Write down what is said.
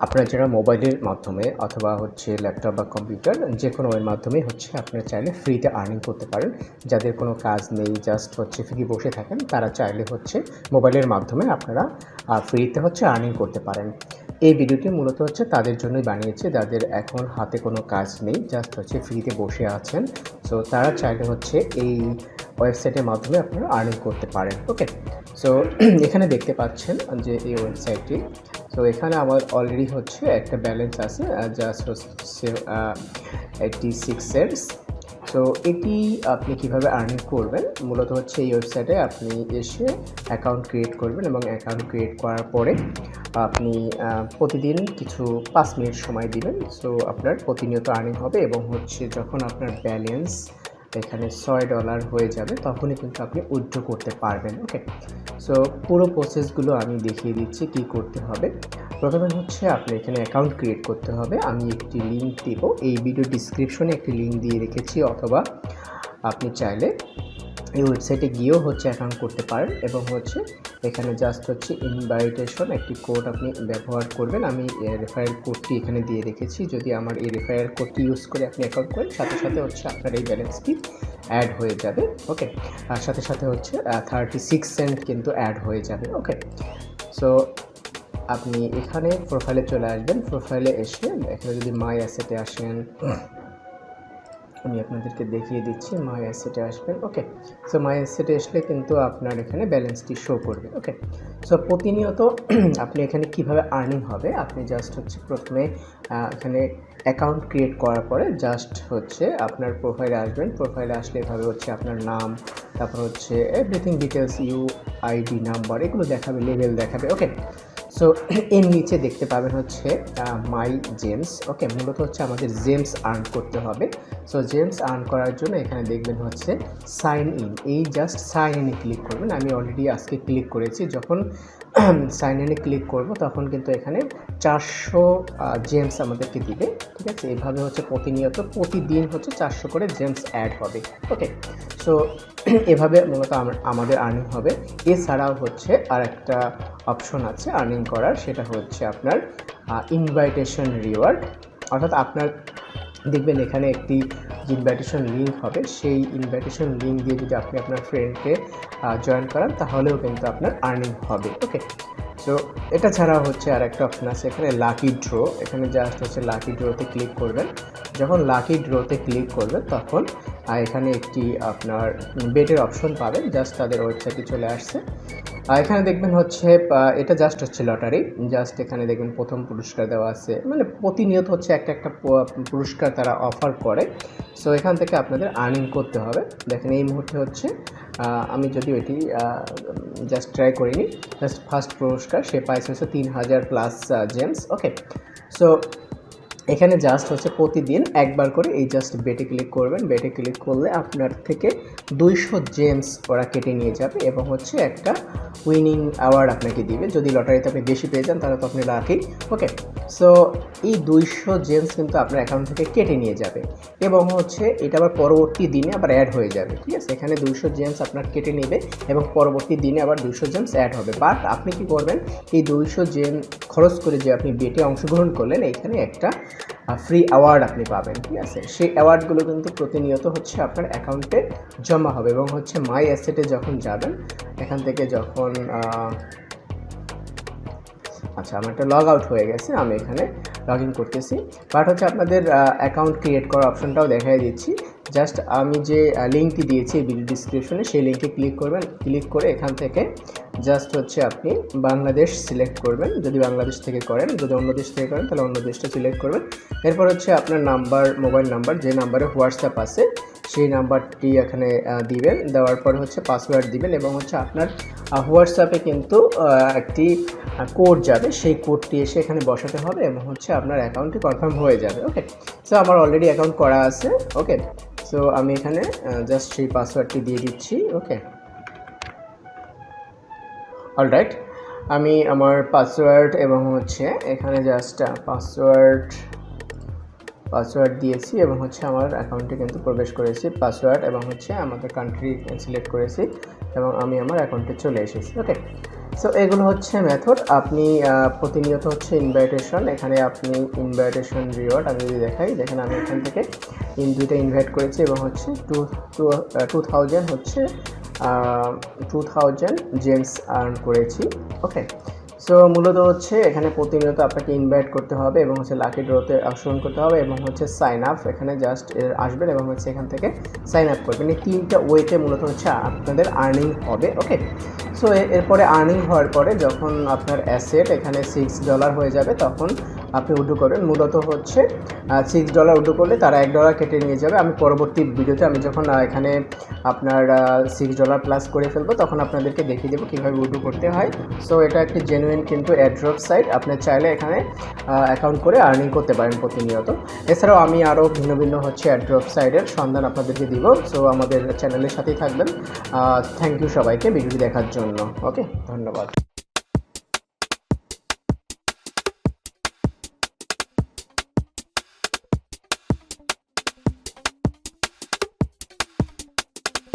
আপনার যারা মোবাইলের মাধ্যমে অথবা হচ্ছে ল্যাপটপ বা কম্পিউটার যে কোনো এর মাধ্যমে হচ্ছে আপনারা চাইলে ফ্রিতে আর্নিং করতে পারেন। যাদের কোনো কাজ নেই জাস্ট হচ্ছে ফ্রি বসে থাকেন, তারা চাইলে হচ্ছে মোবাইলের মাধ্যমে আপনারা ফ্রিতে হচ্ছে আর্নিং করতে পারেন। এই ভিডিওটি মূলত হচ্ছে তাদের জন্যই বানিয়েছে। যাদের এখন হাতে কোনো কাজ নেই জাস্ট হচ্ছে ফ্রিতে বসে আছেন। সো তারা চাইলে হচ্ছে এই ওয়েবসাইটের মাধ্যমে আপনারা আর্নিং করতে পারেন। ওকে সো এখানে দেখতে পাচ্ছেন যে এই ওয়েবসাইটটি সো এখানে আমার অলরেডি হচ্ছে একটা ব্যালেন্স আছে জাস্ট হচ্ছে এইটি সিক্স সেন্টস সো এটি আপনি কীভাবে আর্নিং করবেন? মূলত হচ্ছে এই ওয়েবসাইটে আপনি এসে অ্যাকাউন্ট ক্রিয়েট করবেন এবং অ্যাকাউন্ট ক্রিয়েট করার পরে আপনি প্রতিদিন কিছু পাঁচ মিনিট সময় দিবেন। সো আপনার প্রতিনিয়ত আর্নিং হবে এবং হচ্ছে যখন আপনার ব্যালেন্স এখানে ছয় ডলার হয়ে যাবে, তখনই কিন্তু আপনি উইথড্র করতে পারবেন ওকে সো পুরো প্রসেসগুলো আমি দেখিয়ে দিচ্ছি কি করতে হবে। প্রথমে হচ্ছে আপনি এখানে অ্যাকাউন্ট ক্রিয়েট করতে হবে। আমি একটি লিঙ্ক দেবো। এই ভিডিও ডিসক্রিপশনে একটি লিঙ্ক দিয়ে রেখেছি, অথবা আপনি চাইলে এই ওয়েবসাইটে গিয়েও হচ্ছে অ্যাকাউন্ট করতে পারেন এবং হচ্ছে এখানে জাস্ট হচ্ছে ইনভাইটেশন একটি কোড আপনি ব্যবহার করবেন। আমি রেফারেল কোডটি এখানে দিয়ে রেখেছি। যদি আমার এই রেফারেল কোডটি ইউজ করে আপনি অ্যাকাউন্ট করেন, সাথে সাথে হচ্ছে আপনার এই ব্যালেন্সটি অ্যাড হয়ে যাবে। ওকে আর সাথে সাথে হচ্ছে থার্টি সিক্স সেন্ট কিন্তু অ্যাড হয়ে যাবে। ওকে সো আপনি এখানে প্রোফাইলে চলে আসবেন। প্রোফাইলে এসে এখানে যদি মাই অ্যাসেটে আসেন আমি আপনাদেরকে দেখিয়ে দিচ্ছি মাই অ্যাসেটে আসবেন ওকে সো মাই অ্যাসেটে আসলে কিন্তু আপনার এখানে ব্যালেন্সটি শো করবে ওকে সো প্রতিনিয়ত আপনি এখানে কীভাবে আর্নিং হবে? আপনি জাস্ট হচ্ছে প্রথমে এখানে অ্যাকাউন্ট ক্রিয়েট করার পরে জাস্ট হচ্ছে আপনার প্রোফাইলে আসবেন। প্রোফাইলে আসলে এভাবে হচ্ছে আপনার নাম, তারপর হচ্ছে everything details U ID number এগুলো দেখাবে লেভেল দেখাবে ওকে সো এর নিচে দেখতে পাবেন হচ্ছে মাই জেমস ওকে মূলত হচ্ছে আমাদের জেমস আর্ন করতে হবে। সো জেমস আর্ন করার জন্য এখানে দেখবেন হচ্ছে সাইন ইন এই জাস্ট সাইন ইনে ক্লিক করবেন। আমি অলরেডি আজকে ক্লিক করেছি। যখন সাইন ইনে ক্লিক করব, তখন কিন্তু এখানে চারশো জেমস আমাদেরকে দিবে। ঠিক আছে? এভাবে হচ্ছে প্রতিনিয়ত, প্রতিদিন হচ্ছে চারশো করে জেমস অ্যাড হবে। ওকে সো এভাবে মূলত আমাদের আর্নিং হবে। এছাড়াও হচ্ছে আর একটা অপশন আছে আর্নিং করার, সেটা হচ্ছে আপনার ইনভাইটেশন রিওয়ার্ড অর্থাৎ আপনার, দেখবেন এখানে একটি ইনভাইটেশন লিঙ্ক হবে। সেই ইনভাইটেশন লিঙ্ক দিয়ে যদি আপনি আপনার ফ্রেন্ডকে জয়েন করান, তাহলেও কিন্তু আপনার আর্নিং হবে ওকে সো এটা ছাড়া হচ্ছে আর একটা অপশন আছে, এখানে লাকি ড্র এখানে জাস্ট হচ্ছে লাকি ড্রোতে ক্লিক করবেন। যখন লাকি ড্রোতে ক্লিক করবেন, তখন আহ, এখানে একটি আপনার বেডের অপশন পাবেন জাস্ট তাদের ওয়েবসাইটে চলে আসছে। আর এখানে দেখবেন হচ্ছে এটা জাস্ট হচ্ছে লটারি। জাস্ট এখানে দেখবেন প্রথম পুরস্কার দেওয়া আছে। মানে প্রতিনিয়ত হচ্ছে একটা একটা পুরস্কার তারা অফার করে। সো এখান থেকে আপনাদের আর্নিং করতে হবে। দেখেন এই মুহূর্তে হচ্ছে আমি যদি এটি জাস্ট ট্রাই করিনি জাস্ট ফার্স্ট পুরস্কার সে পাইছে হচ্ছে তিন হাজার প্লাস জেমস ওকে সো এখানে জাস্ট হচ্ছে প্রতিদিন একবার করে এই জাস্ট বেটে ক্লিক করবেন। বেটে ক্লিক করলে আপনার থেকে দুইশো জেমস ওরা কেটে নিয়ে যাবে এবং হচ্ছে একটা উইনিং অ্যাওয়ার্ড আপনাকে দিবে। যদি লটারিতে আপনি বেশি পেয়ে যান, তাহলে তো আপনি লাকি ওকে সো এই দুইশো জেমস কিন্তু আপনার অ্যাকাউন্ট থেকে কেটে নিয়ে যাবে এবং হচ্ছে এটা আবার পরবর্তী দিনে আবার অ্যাড হয়ে যাবে। ঠিক আছে? এখানে দুইশো জেমস আপনার কেটে নেবে এবং পরবর্তী দিনে আবার দুইশো জেমস অ্যাড হবে। বাট আপনি কি করবেন? এই দুইশো জেম খরচ করে যে আপনি বেটে অংশগ্রহণ করলেন এখানে একটা ফ্রি অ্যাওয়ার্ড আপনি পাবেন, ঠিক আছে? সেই অ্যাওয়ার্ডগুলো কিন্তু প্রতিনিয়ত হচ্ছে আপনার অ্যাকাউন্টে জমা হবে এবং হচ্ছে মাই অ্যাসেটে যখন যাবেন, এখান থেকে যখন আচ্ছা আমার একটা লগ আউট হয়ে গেছে, আমি এখানে লগ ইন করতেছি। বাট হচ্ছে আপনাদের অ্যাকাউন্ট ক্রিয়েট করার অপশনটাও দেখাই দিচ্ছি। জাস্ট আমি যে লিঙ্কটি দিয়েছি ভিডিও ডিসক্রিপশনে সেই লিঙ্কে ক্লিক করবেন ক্লিক করে এখান থেকে জাস্ট হচ্ছে আপনি বাংলাদেশ সিলেক্ট করবেন। যদি বাংলাদেশ থেকে করেন, যদি অন্য দেশ থেকে করেন, তাহলে অন্য দেশটা সিলেক্ট করবেন। এরপর হচ্ছে আপনার নাম্বার মোবাইল নাম্বার যে নাম্বারে হোয়াটসঅ্যাপ আছে সেই নাম্বারটি এখানে দিবেন। দেওয়ার পর হচ্ছে পাসওয়ার্ড দিবেন এবং হচ্ছে আপনার হোয়াটসঅ্যাপে কিন্তু একটি কোড যাবে। সেই কোডটি এসে এখানে বসাতে হবে এবং হচ্ছে আপনার অ্যাকাউন্টটি কনফার্ম হয়ে যাবে ওকে সো আমার অলরেডি অ্যাকাউন্ট করা আছে ওকে সো আমি এখানে জাস্ট সেই পাসওয়ার্ডটি দিয়ে দিচ্ছি ওকে অলরাইট আমি আমার পাসওয়ার্ড এবং হচ্ছে এখানে জাস্ট পাসওয়ার্ড পাসওয়ার্ড দিয়েছি এবং হচ্ছে আমার অ্যাকাউন্টে কিন্তু প্রবেশ করেছি, পাসওয়ার্ড এবং হচ্ছে আমাদের কান্ট্রি সিলেক্ট করেছি এবং আমি আমার অ্যাকাউন্টে চলে এসেছি ওকে সো এগুলো হচ্ছে মেথড আপনি প্রতিনিয়ত হচ্ছে ইনভাইটেশন এখানে আপনি ইনভাইটেশন রিওয়ার্ড আমি যদি দেখাই, দেখেন আমি এখান থেকে ইন দুইটা ইনভাইট করেছি এবং হচ্ছে টু টু টু থাউজেন্ড হচ্ছে টু থাউজেন্ড জেমস আর্ন করেছি ওকে সো মূলত হচ্ছে এখানে প্রতিনিয়ত আপনাকে ইনভাইট করতে হবে এবং হচ্ছে লাকি ড্রোতে অংশগ্রহণ করতে হবে এবং হচ্ছে সাইন আপ এখানে জাস্ট আসবেন এবং হচ্ছে এখান থেকে সাইন আপ করবেন। এই তিনটা ওয়েতে মূলত হচ্ছে আপনাদের আর্নিং হবে ওকে সো এরপরে আর্নিং হওয়ার পরে যখন আপনার অ্যাসেট এখানে সিক্স ডলার হয়ে যাবে, তখন আপনি উডু করবেন মূলত হচ্ছে সিক্স ডলার উডু করলে তারা এক ডলার কেটে নিয়ে যাবে। আমি পরবর্তী ভিডিওতে আমি যখন এখানে আপনার সিক্স ডলার প্লাস করে ফেলব, তখন আপনাদেরকে দেখিয়ে দেবো কীভাবে উডু করতে হয়। সো এটা একটি জেনুইন কিন্তু অ্যাড্রপ সাইট আপনি চাইলে এখানে অ্যাকাউন্ট করে আর্নিং করতে পারেন প্রতিনিয়ত। এছাড়াও আমি আরও ভিন্ন ভিন্ন হচ্ছে অ্যাড্রপ সাইটের সন্ধান আপনাদেরকে দিব। সো আমাদের চ্যানেলের সাথেই থাকবেন। থ্যাংক ইউ সবাইকে। ভিডিওটি দেখার জন্য। ওকে ধন্যবাদ।